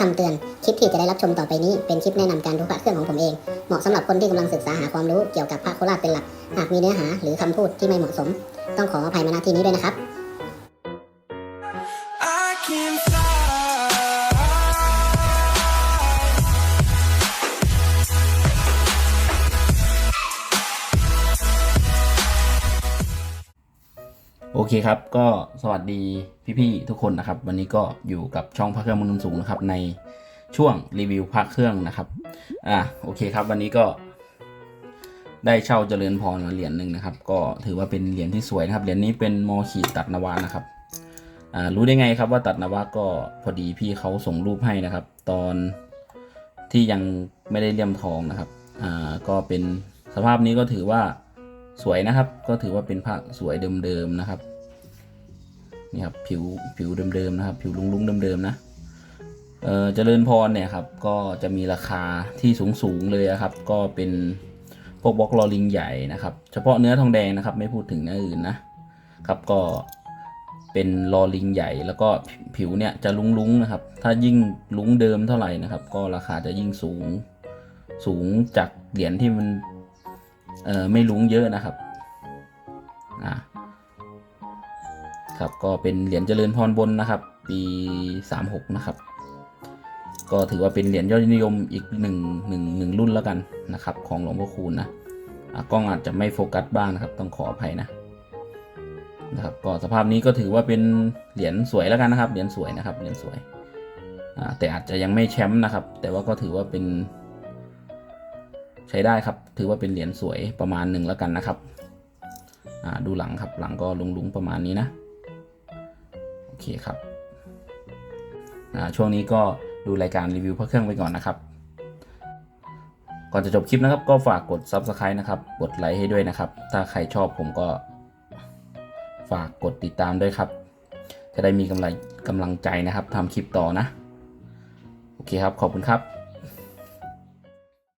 คำเตือน คลิปที่จะได้รับชมต่อไปนี้ เป็นคลิปแนะนำการดูพระเครื่องของผมเอง เหมาะสำหรับคนที่กำลังศึกษาหาความรู้เกี่ยวกับพระโคราชเป็นหลัก หากมีเนื้อหาหรือคำพูดที่ไม่เหมาะสม ต้องขออภัยมาณที่นี้ด้วยนะครับ โอเคครับ ก็สวัสดีพี่ๆทุกคนนะครับ วันนี้ก็อยู่กับช่องพระเครื่องมุนสูงนะครับ ในช่วงรีวิวพระเครื่องนะครับ อ่าโอเคครับ วันนี้ก็ ได้เช่าเจริญพรมาเหรียญหนึ่งนะครับ ก็ถือว่าเป็นเหรียญที่สวยนะครับ เหรียญนี้เป็นมอขีดตัดนวานะครับ อ่ารู้ได้ไงครับว่าตัดนวาก็พอดีพี่เขาส่งรูปให้นะครับ ตอนที่ยังไม่ได้เลี่ยมทองนะครับ อ่าก็เป็นสภาพนี้ก็ถือว่า สวยนะครับ ก็ถือว่าเป็นพระสวยเดิมๆนะครับนี่ครับผิวผิวเดิมๆนะครับ ผิวลุงๆเดิมๆนะเออเจริญพรเนี่ยครับก็จะมีราคาที่สูงๆเลยครับ ก็เป็นพวกบล็อกลอลิงใหญ่นะครับ เฉพาะเนื้อทองแดงนะครับ ไม่พูดถึงเนื้ออื่นนะครับก็เป็นลอลิงใหญ่แล้วก็ผิวเนี่ยจะลุ้งๆนะครับ ถ้ายิ่งลุ้งเดิมเท่าไหร่นะครับ ก็ราคาจะยิ่งสูงสูงจากเหรียญที่มัน เออไม่ลุ้งเยอะนะครับอ่าครับก็เป็นเหรียญเจริญพรบนนะครับ ปี 36 นะครับ ก็ถือว่าเป็นเหรียญยอดนิยมอีกหนึ่งหนึ่งหนึ่งรุ่นแล้วกันนะครับ ของหลวงพ่อคูณนะกล้องอาจจะไม่โฟกัสบ้างนะครับ ต้องขออภัยนะนะครับก็สภาพนี้ก็ถือว่าเป็นเหรียญสวยแล้วกันนะครับเหรียญสวยนะครับเหรียญสวยแต่อาจจะยังไม่แชมป์นะครับ แต่ว่าก็ถือว่าเป็น ใช้ได้ครับ ถือว่าเป็นเหรียญสวยประมาณหนึ่งแล้วกันนะครับดูหลังครับหลังก็ลุงๆประมาณนี้นะโอเคครับช่วงนี้ก็ดูรายการรีวิวพระเครื่องไปก่อนนะครับ ก่อนจะจบคลิปนะครับก็ฝากกด Subscribe นะครับ กดไลค์ให้ด้วยนะครับ ถ้าใครชอบผมก็ฝากกดติดตามด้วยครับ จะได้มีกำลังกำลังใจนะครับทำคลิปต่อนะ โอเคครับ ขอบคุณครับ